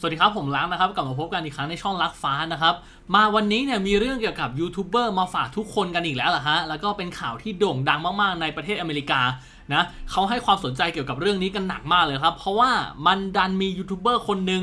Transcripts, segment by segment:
สวัสดีครับ ผมล้างนะครับกลับมาพบกันอีกครั้งในช่องลักฟ้านะครับ มาวันนี้เนี่ยมีเรื่องเกี่ยวกับยูทูบเบอร์มาฝากทุกคนกันอีกแล้วล่ะฮะแล้วก็เป็นข่าวที่โด่งดังมากๆ ในประเทศอเมริกานะเขาให้ความสนใจเกี่ยวกับเรื่องนี้กันหนักมากเลยครับ เพราะว่ามันดันมียูทูบเบอร์คนหนึ่ง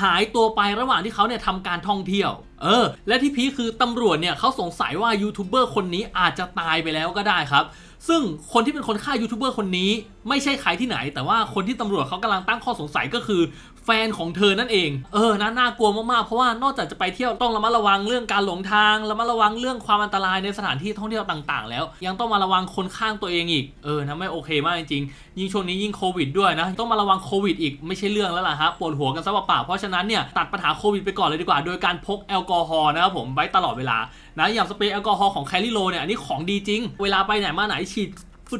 หายตัวไประหว่างที่เขาเนี่ยทำการท่องเที่ยว เออ และที่พีคคือตำรวจเนี่ยเขาสงสัยว่ายูทูบเบอร์คนนี้อาจจะตายไปแล้วก็ได้ครับ ซึ่งคนที่เป็นคนฆ่ายูทูบเบอร์คนนี้ ไม่ใช่ใครที่ไหน แต่ว่าคนที่ตำรวจเขากำลังตั้งข้อสงสัยก็คือ แฟนของเธอนั่นเอง เออนะน่ากลัวมากๆ เพราะว่านอกจากจะไปเที่ยวต้องระมัดระวังเรื่องการหลงทางระมัดระวังเรื่องความอันตรายในสถานที่ท่องเที่ยวต่างๆ แล้ว ยังต้องมาระวังคนข้างตัวเองอีก เออนะไม่โอเคมากจริงๆ ยิ่งช่วงนี้ยิ่งโควิดด้วยนะ ต้องมาระวังโควิดอีกไม่ใช่เรื่องแล้วล่ะฮะปวดหัวกันซะเปล่าๆเพราะฉะนั้นเนี่ยตัดปัญหาโควิดไปก่อนเลยดีกว่า โดยการพกแอลกอฮอล์นะครับผมไว้ตลอดเวลานะอย่างสเปรย์แอลกอฮอล์ของแคลิโลเนี่ยอันนี้ของดีจริง เวลาไปไหนมาไหนฉีด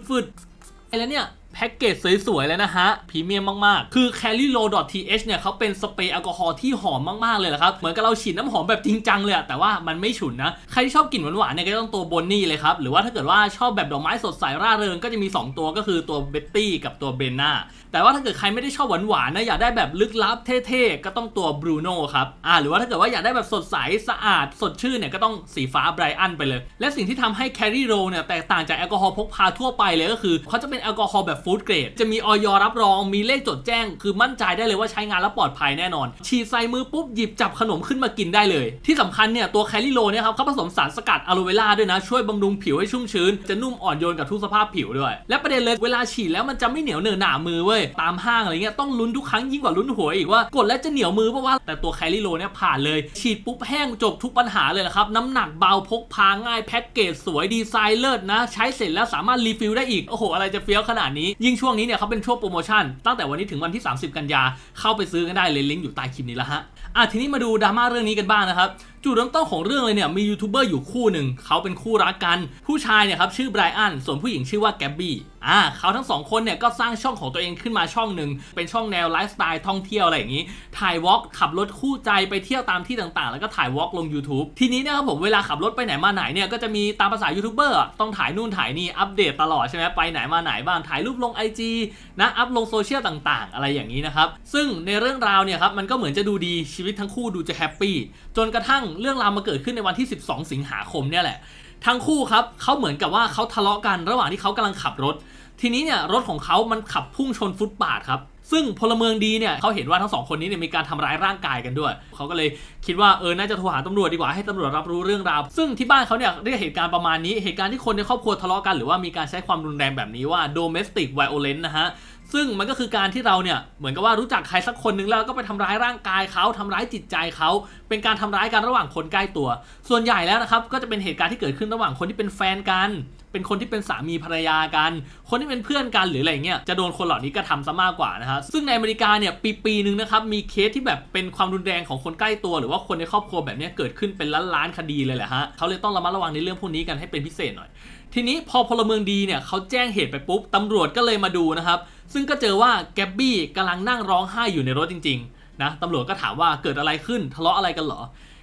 ฟืดๆอ้แล้วเนี่ย แพ็กเกจสวยๆเลยนะฮะพรีเมียมมากๆ คือ c a r i l o th เนี่ยเขาเป็นสเปรย์แอลกอฮอล์ที่หอมมากๆเลยละครับ เหมือนกับเราฉีดน้ำหอมแบบจริงจังเลยอะแต่ว่ามันไม่ฉุนนะ ใครที่ชอบกลิ่นหวานๆเนี่ยก็ต้องตัวบนนี่เลยครับ หรือว่าถ้าเกิดว่าชอบแบบดอกไม้สดใสร่าเริงก็จะมี 2 ตัวก็คือตัวเบตตี้กับตัวเบนนาแต่ว่าถ้าเกิดใครไม่ได้ชอบหวานๆนะอยากได้แบบลึกลับเท่ๆก็ต้องตัวบรูโน่ครับอ่าหรือว่าถ้าเกิดว่าอยากได้แบบสดใสสะอาดสดชื่นเนี่ยก็ต้องสีฟ้าไบรอันไปเลย และสิ่งที่ทำให้แครีโรเนี่ยแตกต่างจากแอลกอฮอล์พกพาทั่วไปเลยก็คือเขาจะเป็นแอลกอฮอล์แบบฟู้ดเกรดจะมีออยรับรองมีเลขจดแจ้ง คือมั่นใจได้เลยว่าใช้งานแล้วปลอดภัยแน่นอน ฉีดใส่มือปุ๊บหยิบจับขนมขึ้นมากินได้เลย ที่สำคัญเนี่ยตัวแคลิโลเนี่ยครับเขาผสมสารสกัดอะโลเวล่าด้วยนะ ช่วยบำรุงผิวให้ชุ่มชื้น จะนุ่มอ่อนโยนกับทุกสภาพผิวด้วย และประเด็นเลยเวลาฉีดแล้วมันจะไม่เหนียวเหนอะหนามือเว้ยตามห้างอะไรเงี้ยต้องลุ้นทุกครั้งยิ่งกว่าลุ้นหวยอีกว่ากดแล้วจะเหนียวมือเพราะว่าแต่ตัวแคลิโลเนี่ยผ่านเลย ฉีดปุ๊บแห้งจบทุกปัญหาเลยนะครับน้ำหนักเบาพกพาง่ายแพ็กเกจสวยดีไซน์เลิศนะ ใช้เสร็จแล้วสามารถรีฟิลได้อีกโอ้โหอะไรจะเฟี้ยวขนาดนี้ยิ่งช่วงนี้เนี่ยเขาเป็นช่วงโปรโมชั่น ตั้งแต่วันนี้ถึงวันที่ 30 กันยาเข้าไปซื้อกันได้เลยลิงก์อยู่ใต้คลิปนี้แล้วฮะอะทีนี้มาดูดราม่าเรื่องนี้กันบ้างนะครับ จุดเริ่มต้นของเรื่องเลยเนี่ยมียูทูบเบอร์อยู่คู่หนึ่งเขาเป็นคู่รักกัน ผู้ชายเนี่ยครับชื่อไบรอันส่วนผู้หญิงชื่อว่าแกบบี้อ่าเขาทั้งสองคนเนี่ยก็สร้างช่องของตัวเองขึ้นมาช่องหนึ่งเป็นช่องแนวไลฟ์สไตล์ท่องเที่ยวอะไรอย่างนี้ ถ่ายวอล์กขับรถคู่ใจไปเที่ยวตามที่ต่างๆ แล้วก็ถ่ายวอล์กลง YouTube ทีนี้เนี่ยครับผมเวลาขับรถไปไหนมาไหนเนี่ยก็จะมีตามภาษายูทูบเบอร์ต้องถ่ายนู่นถ่ายนี่อัปเดตตลอดใช่ไหมไปไหนมาไหนบ้างถ่ายรูปลง IG นะอัพลงโซเชียลต่างๆ อะไรอย่างนี้นะครับซึ่งในเรื่องราวเนี่ยครับมันก็เหมือนจะดูดีชีวิตทั้งคู่ดูจะแฮปปี้จนกระทั่งเรื่องราวมาเกิดขึ้นในวันที่ 12 สิงหาคมเนี่ยแหละ ทั้งคู่ครับเขาเหมือนกับว่าเขาทะเลาะกันระหว่างที่เขากำลังขับรถ ทีนี้เนี่ยรถของเขามันขับพุ่งชนฟุตบาทครับซึ่งพลเมืองดีเนี่ยเขาเห็นว่าทั้งสองคนนี้เนี่ยมีการทำร้ายร่างกายกันด้วย เขาก็เลยคิดว่าเออน่าจะโทรหาตำรวจดีกว่าให้ตำรวจรับรู้เรื่องราว ซึ่งที่บ้านเขาเนี่ยเรียกเหตุการณ์ประมาณนี้ เหตุการณ์ที่คนในครอบครัวทะเลาะกันหรือว่ามีการใช้ความรุนแรงแบบนี้ว่า domestic violence นะฮะ ซึ่งมันก็คือการที่เราเนี่ยเหมือนกับว่ารู้จักใครสักคนหนึ่งแล้วก็ไปทำร้ายร่างกายเขาทำร้ายจิตใจเขาเป็นการทำร้ายกันระหว่างคนใกล้ตัว ส่วนใหญ่แล้วนะครับก็จะเป็นเหตุการณ์ที่เกิดขึ้นระหว่างคนที่เป็นแฟนกัน เป็นคนที่เป็นสามีภรรยากัน คนที่เป็นเพื่อนกันหรืออะไรเงี้ยจะโดนคนเหล่านี้กระทำซะมากกว่านะฮะซึ่งในอเมริกาเนี่ยปีปีหนึ่งนะครับมีเคสที่แบบเป็นความรุนแรงของคนใกล้ตัว หรือว่าคนในครอบครัวแบบนี้เกิดขึ้นเป็นล้านล้านคดีเลยแหละฮะเขาเลยต้องระมัดระวังในเรื่องพวกนี้กันให้เป็นพิเศษหน่อย ทีนี้พอพลเมืองดีเนี่ยเขาแจ้งเหตุไปปุ๊บตำรวจก็เลยมาดูนะครับ ซึ่งก็เจอว่าแกบบี้กำลังนั่งร้องไห้อยู่ในรถจริงๆนะตำรวจก็ถามว่าเกิดอะไรขึ้นทะเลาะอะไรกันเหรอ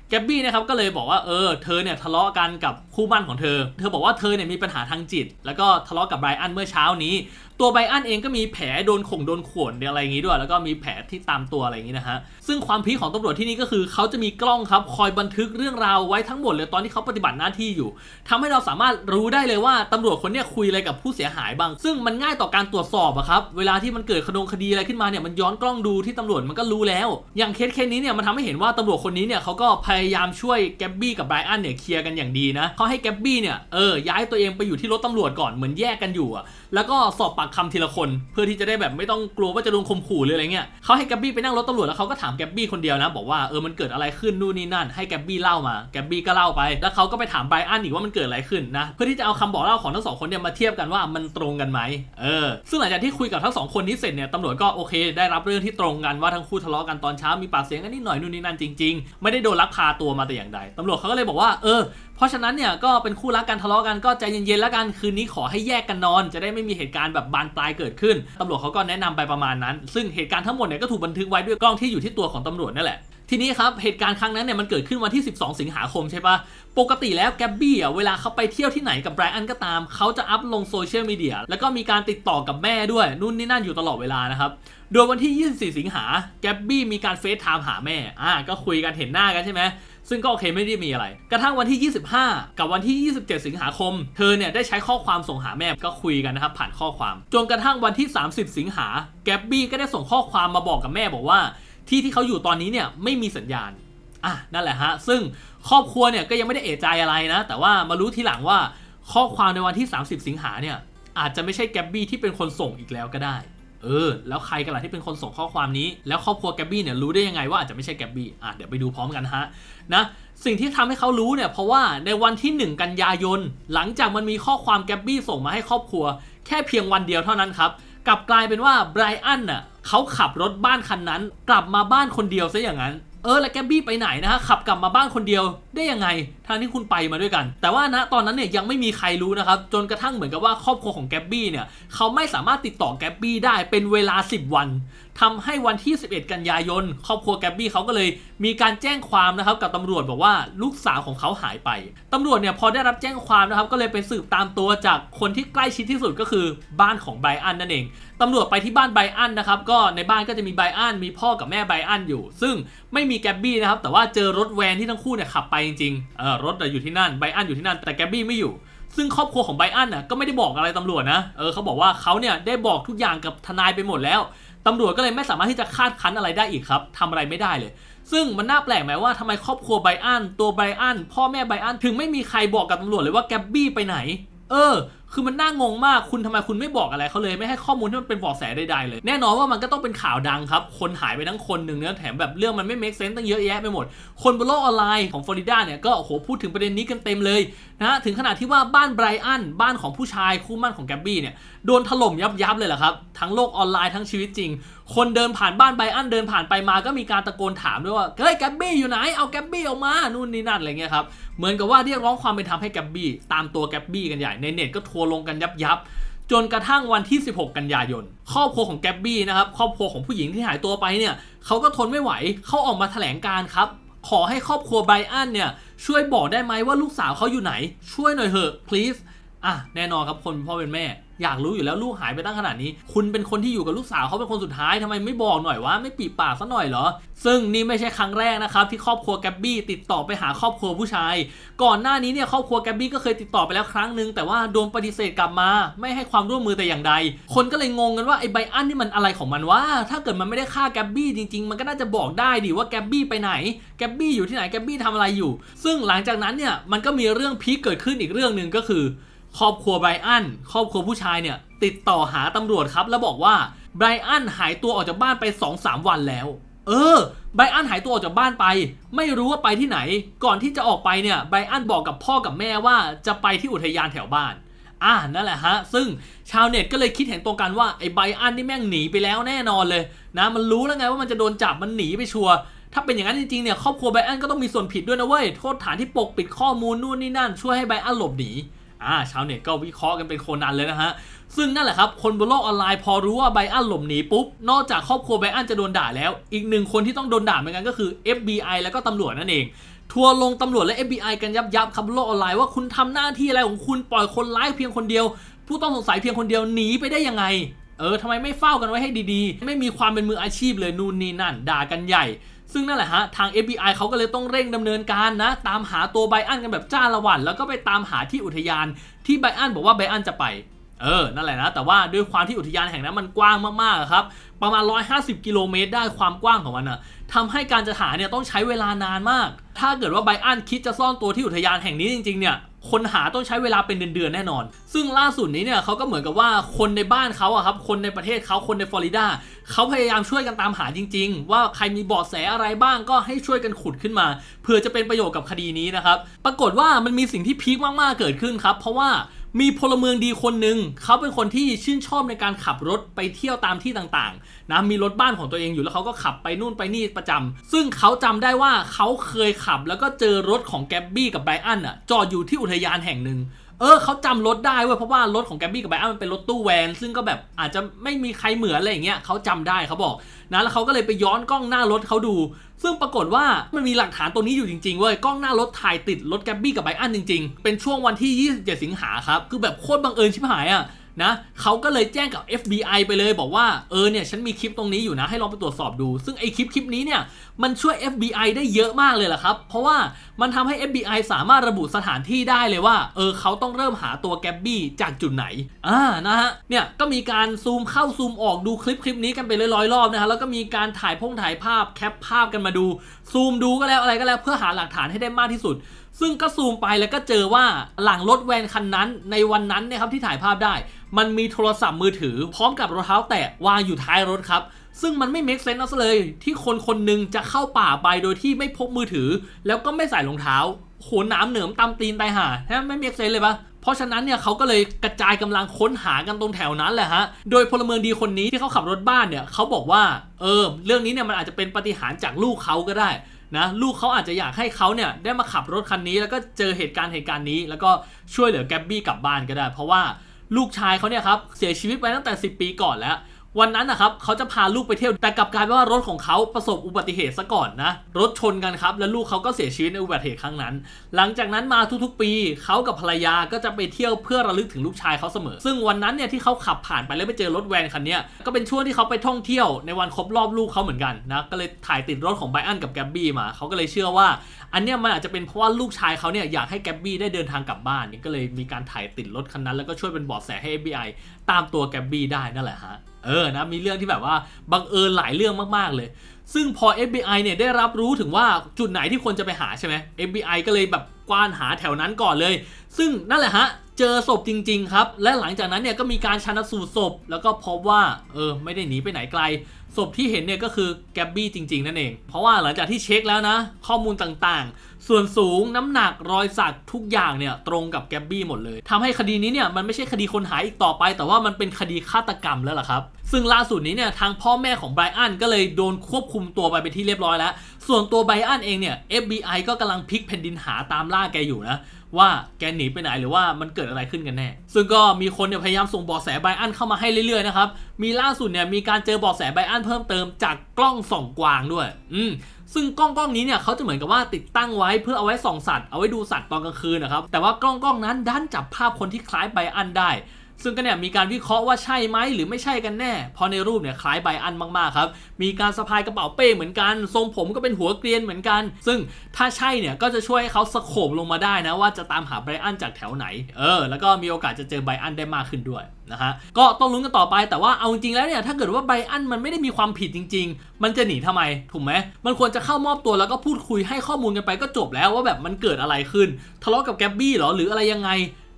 แกบบี้นะครับก็เลยบอกว่าเออเธอเนี่ยทะเลาะกันกับคู่มั่นของเธอ เธอบอกว่าเธอเนี่ยมีปัญหาทางจิต แล้วก็ทะเลาะกับไบรอันเมื่อเช้านี้ ตัวไบรอันเองก็มีแผลโดนข่งโดนข่วนอะไรอย่างงี้ด้วย แล้วก็มีแผลที่ตามตัวอะไรอย่างงี้นะฮะ ซึ่งความพีคของตำรวจที่นี่ก็คือเขาจะมีกล้องครับคอยบันทึกเรื่องราวไว้ทั้งหมดเลยตอนที่เขาปฏิบัติหน้าที่อยู่ทำให้เราสามารถรู้ได้เลยว่าตำรวจคนนี้คุยอะไรกับผู้เสียหายบ้าง ซึ่งมันง่ายต่อการตรวจสอบอะครับ เวลาที่มันเกิดคดงคดีอะไรขึ้นมาเนี่ยมันย้อนกล้องดูที่ตำรวจมันก็รู้แล้ว อย่างเคสเคสนี้เนี่ยมันทำให้เห็นว่าตำรวจคนนี้เนี่ยเขาก็พยายามช่วยแกบบี้กับไบรอันเนี่ยเคลียร์กันอย่างดีนะเขาให้แกบบี้เนี่ยเออย้ายตัวเองไปอยู่ที่รถตำรวจก่อนเหมือนแยกกันอยู่อะแล้วก็สอบปากคำทีละคนเพื่อที่จะได้แบบไม่ต้องกลัวว่าจะโดนข่มขู่หรืออะไรเงี้ยเขาให้แกบบี้ไปนั่งรถตำรวจแล้วเขาก็ถามแกบบี้คนเดียวนะ บอกว่าเออมันเกิดอะไรขึ้นนู่นนี่นั่น ให้แกบบี้เล่ามาแกบบี้ก็เล่าไปแล้วเขาก็ไปถามไบรอันอีกว่ามันเกิดอะไรขึ้นนะเพื่อที่จะเอาคำบอกเล่าของทั้งสองคนเนี่ยมาเทียบกันว่ามันตรงกันไหมเออซึ่งหลังจากที่คุยกับทั้งสองคนนี้เสร็จเนี่ยตำรวจก็โอเค ได้รับเรื่องที่ตรงกันว่าทั้งคู่ทะเลาะกันตอนเช้ามีปากเสียงกันนิดหน่อยนู่นนี่นั่นจริง ๆ ไม่ได้โดนลักพาตัวมาแต่อย่างใดตำรวจเขาก็เลยบอกว่าเออเพราะฉะนั้นเนี่ยก็เป็นคู่รักกันทะเลาะกันก็ใจเย็นๆแล้วกันคืนนี้ขอให้แยกกันนอน จะได้ไม่มีเหตุการณ์แบบบานปลายเกิดขึ้นตำรวจเขาก็แนะนำไปประมาณนั้น ซึ่งเหตุการณ์ทั้งหมดเนี่ยก็ถูกบันทึกไว้ด้วยกล้องที่อยู่ที่ตัวของตำรวจนั่นแหละทีนี้ครับเหตุการณ์ครั้งนั้นเนี่ยมันเกิดขึ้นวันที่ 12 สิงหาคมใช่ปะปกติแล้วแกบบี้อะเวลาเขาไปเที่ยวที่ไหนกับไบรอันก็ตาม เขาจะอัพลงโซเชียลมีเดียแล้วก็มีการติดต่อกับแม่ด้วย นู่นนี่นั่นอยู่ตลอดเวลานะครับ โดยวันที่ 24 สิงหาแกบบี้มีการเฟซไทม์หาแม่อ่าก็คุยกันเห็นหน้ากันใช่ไหม ซึ่งก็โอเคไม่ได้มีอะไร กระทั่งวันที่ 25 กับวันที่ 27 สิงหาคม เธอเนี่ยได้ใช้ข้อความส่งหาแม่ก็คุยกันนะครับผ่านข้อความ จนกระทั่งวันที่ 30 สิงหาแกบบี้ก็ได้ส่งข้อความมาบอกกับแม่บอกว่า ที่ที่เขาอยู่ตอนนี้เนี่ยไม่มีสัญญาณอะนั่นแหละฮะซึ่งครอบครัวเนี่ยก็ยังไม่ได้เอะใจอะไรนะ แต่ว่ามารู้ทีหลังว่าข้อความในวันที่ 30 สิงหาเนี่ยอาจจะไม่ใช่แกบบี้ที่เป็นคนส่งอีกแล้วก็ได้ เออแล้วใครกันล่ะที่เป็นคนส่งข้อความนี้ แล้วครอบครัวแกบบี้เนี่ยรู้ได้ยังไงว่าอาจจะไม่ใช่แกบบี้อะเดี๋ยวไปดูพร้อมกันฮะนะสิ่งที่ทำให้เขารู้เนี่ยเพราะว่าในวันที่ 1 กันยายน หลังจากมันมีข้อความแกบบี้ส่งมาให้ครอบครัว แค่เพียงวันเดียวเท่านั้นครับกลับกลายเป็นว่าไบรอันน่ะเขาขับรถบ้านคันนั้น กลับมาบ้านคนเดียวซะอย่างนั้น เออแล้วแกบบี้ไปไหนนะฮะขับกลับมาบ้านคนเดียวได้ยังไงทางที่คุณไปมาด้วยกัน แต่ว่าณตอนนั้นเนี่ยยังไม่มีใครรู้นะครับ จนกระทั่งเหมือนกับว่าครอบครัวของแกบบี้เนี่ยเขาไม่สามารถติดต่อแกบบี้ได้เป็นเวลา 10 วันทำให้วันที่ 11 กันยายน ครอบครัวแกบบี้เขาก็เลย มีการแจ้งความนะครับกับตำรวจบอกว่าลูกสาวของเขาหายไปตำรวจเนี่ยพอได้รับแจ้งความนะครับก็เลยไปสืบตามตัวจากคนที่ใกล้ชิดที่สุดก็คือบ้านของไบอันนั่นเองตำรวจไปที่บ้านไบอันนะครับก็ในบ้านก็จะมีไบอันมีพ่อกับแม่ไบอันอยู่ ซึ่งไม่มีแกบบี้นะครับแต่ว่าเจอรถแวนที่ทั้งคู่เนี่ยขับไปจริงๆเออรถอยู่ที่นั่นไบอันอยู่ที่นั่น แต่แกบบี้ไม่อยู่ ซึ่งครอบครัวของไบอันน่ะก็ไม่ได้บอกอะไรตำรวจนะเออเขาบอกว่าเขาเนี่ยได้บอกทุกอย่างกับทนายไปหมดแล้วตำรวจก็เลยไม่สามารถที่จะคาดคั้นอะไรได้อีกครับทำอะไรไม่ได้เลย ซึ่งมันน่าแปลกไหมว่าทำไมครอบครัวไบอันตัวไบอันพ่อแม่ไบอันถึงไม่มีใครบอกกับตำรวจเลยว่าแกบบี้ไปไหน เออ คือมันน่างงมากคุณทำไมคุณไม่บอกอะไรเขาเลยไม่ให้ข้อมูลที่มันเป็นเบาะแสใดๆเลย แน่นอนว่ามันก็ต้องเป็นข่าวดังครับ คนหายไปทั้งคนหนึ่งเนื้อแถมแบบเรื่องมันไม่ make sense ตั้งเยอะแยะไปหมด คนบนโลกออนไลน์ของฟลอริดาเนี่ยก็โหพูดถึงประเด็นนี้กันเต็มเลยนะฮะถึงขนาดที่ว่าบ้านไบรอันบ้านของผู้ชายคู่มั่นของแกบบี้เนี่ยโดนถล่มยับยับเลยแหละครับ ทั้งโลกออนไลน์ทั้งชีวิตจริง คนเดินผ่านบ้านไบอันเดินผ่านไปมาก็มีการตะโกนถามด้วยว่าเฮ้ยแกบบี้อยู่ไหนเอาแกบบี้ออกมานู่นนี่นั่นอะไรเงี้ยครับเหมือนกับว่าเรียกร้องความเป็นธรรมให้แกบบี้ตามตัวแกบบี้กันใหญ่ในเน็ตก็ทัวร์ลงกันยับยับจนกระทั่งวันที่ 16 กันยายน ครอบครัวของแกบบี้นะครับ ครอบครัวของผู้หญิงที่หายตัวไปเนี่ยเขาก็ทนไม่ไหว เขาออกมาแถลงการครับ ขอให้ครอบครัวไบรอันเนี่ย ช่วยบอกได้ไหมว่าลูกสาวเขาอยู่ไหน ช่วยหน่อยเถอะ please อะ แน่นอนครับคนเป็นพ่อเป็นแม่ อยากรู้อยู่แล้วลูกหายไปตั้งขนาดนี้ คุณเป็นคนที่อยู่กับลูกสาวเขาเป็นคนสุดท้ายทำไมไม่บอกหน่อยว่าไม่ปีบปากซะหน่อยเหรอ ซึ่งนี่ไม่ใช่ครั้งแรกนะครับที่ครอบครัวแกบบี้ติดต่อไปหาครอบครัวผู้ชาย ก่อนหน้านี้เนี่ยครอบครัวแกบบี้ก็เคยติดต่อไปแล้วครั้งหนึ่งแต่ว่าโดนปฏิเสธกลับมา ไม่ให้ความร่วมมือแต่อย่างใด คนก็เลยงงกันว่าไอ้ไบอันนี่มันอะไรของมันวะถ้าเกิดมันไม่ได้ฆ่าแกบบี้จริง ๆ มันก็น่าจะบอกได้ดิว่าแกบบี้ไปไหนแกบบี้อยู่ที่ไหนแกบบี้ทำอะไรอยู่ ซึ่งหลังจากนั้นเนี่ยมันก็มีเรื่องพีคเกิดขึ้นอีกเรื่องหนึ่งก็คือ ครอบครัวไบรอันครอบครัวผู้ชายเนี่ย ติดต่อหาตำรวจครับ แล้วบอกว่าไบรอันหายตัวออกจากบ้านไป 2-3 วันแล้ว เออไบรอันหายตัวออกจากบ้านไป ไม่รู้ว่าไปที่ไหน ก่อนที่จะออกไปเนี่ยไบรอันบอกกับพ่อกับแม่ว่าจะไปที่อุทยานแถวบ้านอ่านั่นแหละฮะ ซึ่งชาวเน็ตก็เลยคิดเห็นตรงกันว่าไอ้ไบรอันนี่แม่งหนีไปแล้วแน่นอนเลยนะมันรู้แล้วไงว่ามันจะโดนจับมันหนีไปชัวร์ถ้าเป็นอย่างนั้นจริงๆเนี่ยครอบครัวไบรอันก็ต้องมีส่วนผิดด้วยนะเว้ยโทษฐานที่ปกปิดข้อมูลนู่นนี่นั่นช่วยให้ไบรอันหลบหนี อ่าชาวเน็ตก็วิเคราะห์กันเป็นโคนันเลยนะฮะ ซึ่งนั่นแหละครับ คนบนโลกออนไลน์พอรู้ว่าไบรอันหลบหนีปุ๊บ นอกจากครอบครัวไบรอันจะโดนด่าแล้ว อีกหนึ่งคนที่ต้องโดนด่าเหมือนกันก็คือ FBI แล้วก็ตำรวจนั่นเองทัวร์ลงตำรวจและ FBI กันยับยับครับโลกออนไลน์ว่าคุณทำหน้าที่อะไรของคุณปล่อยคนร้ายเพียงคนเดียว ผู้ต้องสงสัยเพียงคนเดียวหนีไปได้ยังไงเออทำไมไม่เฝ้ากันไว้ให้ดีๆ ไม่มีความเป็นมืออาชีพเลยนู่นนี่นั่น ด่ากันใหญ่ ซึ่งนั่นแหละฮะ ทาง FBI เขาก็เลยต้องเร่งดำเนินการนะ ตามหาตัวไบอันกันแบบจ้าละวัน แล้วก็ไปตามหาที่อุทยานที่ไบอันบอกว่าไบอันจะไป เออ นั่นแหละนะ แต่ว่าด้วยความที่อุทยานแห่งนั้นมันกว้างมากๆครับ ประมาณ 150 กิโลเมตรได้ความกว้างของมันอะทำให้การจะหาเนี่ยต้องใช้เวลานานมาก ถ้าเกิดว่าไบอันคิดจะซ่อนตัวที่อุทยานแห่งนี้จริงๆเนี่ย คนหาต้องใช้เวลาเป็นเดือนๆแน่นอน ซึ่งล่าสุดนี้เนี่ยเขาก็เหมือนกับว่าคนในบ้านเขาอะครับ คนในประเทศเขาคนในฟลอริดาเขาพยายามช่วยกันตามหาจริง ๆ ว่าใครมีเบาะแสอะไรบ้างก็ให้ช่วยกันขุดขึ้นมา เพื่อจะเป็นประโยชน์กับคดีนี้นะครับ ปรากฏว่ามันมีสิ่งที่พีคมากๆเกิดขึ้นครับ เพราะว่า มีพลเมืองดีคนหนึ่งเขาเป็นคนที่ชื่นชอบในการขับรถไปเที่ยวตามที่ต่างๆนะมีรถบ้านของตัวเองอยู่แล้วเขาก็ขับไปนู่นไปนี่ประจำซึ่งเขาจำได้ว่าเขาเคยขับแล้วก็เจอรถของแกบบี้กับไบรอันอะจอดอยู่ที่อุทยานแห่งหนึ่ง เออเขาจำรถได้เว้ยเพราะว่ารถของแกบบี้กับไบอันมันเป็นรถตู้แวน ซึ่งก็แบบอาจจะไม่มีใครเหมือนอะไรอย่างเงี้ยเขาจำได้เขาบอกนะแล้วเขาก็เลยไปย้อนกล้องหน้ารถเขาดู ซึ่งปรากฏว่ามันมีหลักฐานตัวนี้อยู่จริงๆเว้ยกล้องหน้ารถถ่ายติดรถแกบบี้กับไบอันจริง ๆ เป็นช่วงวันที่ 27 สิงหาครับคือแบบโคตรบังเอิญชิบหายอะ นะเขาก็เลยแจ้งกับ FBI ไปเลยบอกว่าเออเนี่ยฉันมีคลิปตรงนี้อยู่นะให้ลองไปตรวจสอบดู ซึ่งไอคลิปคลิปนี้เนี่ยมันช่วย FBI ได้เยอะมากเลยล่ะครับ เพราะว่ามันทำให้ FBI สามารถระบุสถานที่ได้เลยว่าเออเขาต้องเริ่มหาตัวแกบบี้จากจุดไหนอ่านะฮะเนี่ยก็มีการซูมเข้าซูมออกดูคลิปคลิปนี้กันไปเลยร้อยรอบนะฮะแล้วก็มีการถ่ายพงถ่ายภาพแคปภาพกันมาดู ซูมดูก็แล้วอะไรก็แล้วเพื่อหาหลักฐานให้ได้มากที่สุด ซึ่งก็ซูมไปแล้วก็เจอว่าหลังรถแวนคันนั้นในวันนั้นเนี่ยครับที่ถ่ายภาพได้ มันมีโทรศัพท์มือถือ พร้อมกับรองเท้าแตะวางอยู่ท้ายรถครับ ซึ่งมันไม่ make sense เอาซะเลย ที่คนคนหนึ่งจะเข้าป่าไปโดยที่ไม่พกมือถือ แล้วก็ไม่ใส่รองเท้าโหหนามเหนิมตำตีนตายห่าแทบไม่ make sense เลยปะเพราะฉะนั้นเนี่ยเขาก็เลยกระจายกำลังค้นหากันตรงแถวนั้นแหละฮะ โดยพลเมืองดีคนนี้ที่เขาขับรถบ้านเนี่ยเขาบอกว่า เออ เรื่องนี้เนี่ยมันอาจจะเป็นปฏิหารจากลูกเขาก็ได้ นะลูกเขาอาจจะอยากให้เขาเนี่ยได้มาขับรถคันนี้ แล้วก็เจอเหตุการณ์เหตุการณ์นี้ แล้วก็ช่วยเหลือแกบบี้กลับบ้านก็ได้ เพราะว่าลูกชายเขาเนี่ยครับเสียชีวิตไปตั้งแต่ 10 ปีก่อนแล้ว วันนั้นนะครับเขาจะพาลูกไปเที่ยวแต่กลับกลายเป็นว่ารถของเขาประสบอุบัติเหตุซะก่อนนะรถชนกันครับแล้วลูกเขาก็เสียชีวิตในอุบัติเหตุครั้งนั้น หลังจากนั้นมาทุกๆ ปีเขากับภรรยาก็จะไปเที่ยวเพื่อระลึกถึงลูกชายเขาเสมอ ซึ่งวันนั้นเนี่ยที่เขาขับผ่านไปแล้วไปเจอรถแวนคันนี้ก็เป็นช่วงที่เขาไปท่องเที่ยวในวันครบรอบลูกเขาเหมือนกันนะก็เลยถ่ายติดรถของไบอันกับแกบบี้มาเขาก็เลยเชื่อว่า อันเนี้ยมันอาจจะเป็นเพราะว่าลูกชายเขาเนี่ยอยากให้แกบบี้ได้เดินทางกลับบ้านก็เลยมีการถ่ายติดรถคันนั้นแล้วก็ช่วยเป็นบาะแสให้ FBI ตามตัวแกบบี้ได้นั่นแหละฮะ เออนะมีเรื่องที่แบบว่าบังเอิญหลายเรื่องมากๆเลย ซึ่งพอ FBI เนี่ยได้รับรู้ถึงว่าจุดไหนที่ควรจะไปหาใช่ไหม FBI ก็เลยแบบกว้านหาแถวนั้นก่อนเลย ซึ่งนั่นแหละฮะ เจอศพจริง ๆ ครับ และหลังจากนั้นเนี่ยก็มีการชันสูตรศพ แล้วก็พบว่าเออไม่ได้หนีไปไหนไกลศพที่เห็นเนี่ยก็คือแกบบี้จริง ๆ นั่นเอง เพราะว่าหลังจากที่เช็คแล้วนะ ข้อมูลต่างๆ ส่วนสูงน้ำหนักรอยสักทุกอย่างเนี่ยตรงกับแกบบี้หมดเลยทำให้คดีนี้เนี่ยมันไม่ใช่คดีคนหายอีกต่อไป แต่ว่ามันเป็นคดีฆาตกรรมแล้วล่ะครับ ซึ่งล่าสุดนี้เนี่ยทางพ่อแม่ของไบรอันก็เลยโดนควบคุมตัวไปเป็นที่เรียบร้อยแล้ว ส่วนตัวไบรอันเองเนี่ย FBI ก็กำลังพลิกแผ่นดินหาตามล่าแกอยู่นะ ว่าแกหนีไปไหนหรือว่ามันเกิดอะไรขึ้นกันแน่ ซึ่งก็มีคนเนี่ยพยายามส่งเบาะแสไบอันเข้ามาให้เรื่อยๆนะครับ มีล่าสุดเนี่ยมีการเจอเบาะแสไบอันเพิ่มเติมจากกล้องส่องกวางด้วย อืมซึ่งกล้องกล้องนี้เนี่ยเขาจะเหมือนกับว่าติดตั้งไว้เพื่อเอาไว้ส่องสัตว์เอาไว้ดูสัตว์ตอนกลางคืนนะครับ แต่ว่ากล้องกล้องนั้นดันจับภาพคนที่คล้ายไบอันได้ ซึ่งก็เนี่ยมีการวิเคราะห์ว่าใช่ไหมหรือไม่ใช่กันแน่เพราะในรูปเนี่ยคล้ายไบอันมากๆครับมีการสะพายกระเป๋าเป้เหมือนกัน ทรงผมก็เป็นหัวเกรียนเหมือนกัน ซึ่งถ้าใช่เนี่ยก็จะช่วยให้เขาสโคบลงมาได้นะว่าจะตามหาไบอันจากแถวไหนเออแล้วก็มีโอกาสจะเจอไบอันได้มากขึ้นด้วยนะฮะก็ต้องลุ้นกันต่อไปแต่ว่าเอาจริงๆแล้วเนี่ยถ้าเกิดว่าไบอันมันไม่ได้มีความผิดจริง ๆ มันจะหนีทำไมถูกไหมมันควรจะเข้ามอบตัวแล้วก็พูดคุยให้ข้อมูลกันไปก็จบแล้วว่าแบบมันเกิดอะไรขึ้น ทะเลาะกับแกบบี้หรอหรืออะไรยังไง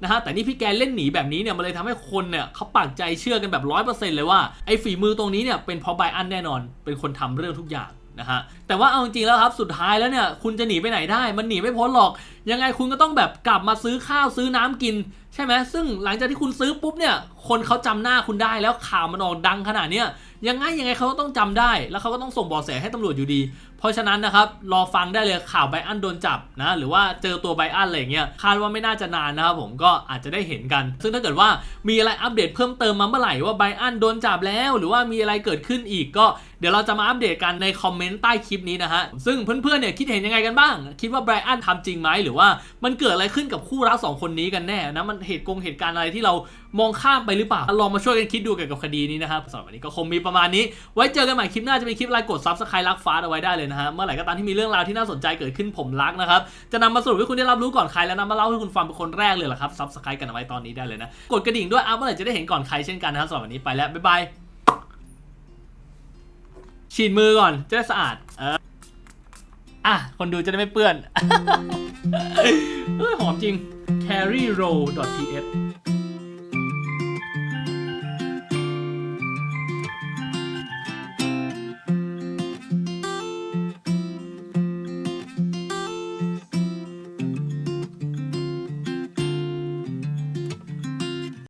นะฮะแต่นี่พี่แกเล่นหนีแบบนี้เนี่ยมันเลยทำให้คนเนี่ยเขาปักใจเชื่อกันแบบร้อยเปอร์เซ็นต์เลยว่าไอ้ฝีมือตรงนี้เนี่ยเป็นเพราะไบอันแน่นอน เป็นคนทำเรื่องทุกอย่างนะฮะแต่ว่าเอาจริงๆแล้วครับสุดท้ายแล้วเนี่ยคุณจะหนีไปไหนได้ มันหนีไม่พ้นหรอก ยังไงคุณก็ต้องแบบกลับมาซื้อข้าวซื้อน้ำกิน ใช่ไหมซึ่งหลังจากที่คุณซื้อปุ๊บเนี่ยคนเขาจำหน้าคุณได้แล้วข่าวมันออกดังขนาดเนี้ยยังไงยังไงเขาก็ต้องจำได้ แล้วเขาก็ต้องส่งเบาะแสให้ตำรวจอยู่ดี เพราะฉะนั้นนะครับรอฟังได้เลยข่าวไบอันโดนจับนะหรือว่าเจอตัวไบอันอะไรเงี้ยคาดว่าไม่น่าจะนานนะครับผมก็อาจจะได้เห็นกัน ซึ่งถ้าเกิดว่ามีอะไรอัปเดตเพิ่มเติมมาเมื่อไหร่ว่าไบอันโดนจับแล้ว หรือว่ามีอะไรเกิดขึ้นอีกก็เดี๋ยวเราจะมาอัปเดตกันในคอมเมนต์ใต้คลิปนี้นะฮะซึ่งเพื่อนๆเนี่ยคิดเห็นยังไงกันบ้าง คิดว่าไบรอันทำจริงไหมหรือว่ามันเกิดอะไรขึ้นกับคู่รักสองคนนี้กันแน่นะมันเหตุกงเหตุการณ์อะไรที่เรามองข้ามไปหรือเปล่าลองมาช่วยกันคิดดูเกี่ยวกับคดีนี้นะครับสำหรับวันนี้ก็คงมีประมาณนี้ ไว้เจอกันใหม่คลิปหน้าจะเป็นคลิปอะไรกดซับสไครต์รักฟ้าเอาไว้ได้เลยนะฮะเมื่อไหร่ก็ตามที่มีเรื่องราวที่น่าสนใจเกิดขึ้นผมรักนะครับจะนำมาสรุปให้คุณได้รับรู้ก่อนใครแล้วนำมาเล่าให้คุณฟังเป็นคนแรกเลยแหละครับซับสไครต์กันเอาไว้ตอนนี้ได้เลยนะกดกระดิ่งด้วยอัพเมื่อไหร่จะได้เห็นก่อนใครเช่นกันนะครับสำหรับวันนี้ไปแล้วบ๊ายบายฉีดมือก่อนจะได้สะอาดเอออะคนดูจะได้ไม่เปื้อนเฮ้ยหอมจริง carryroll.th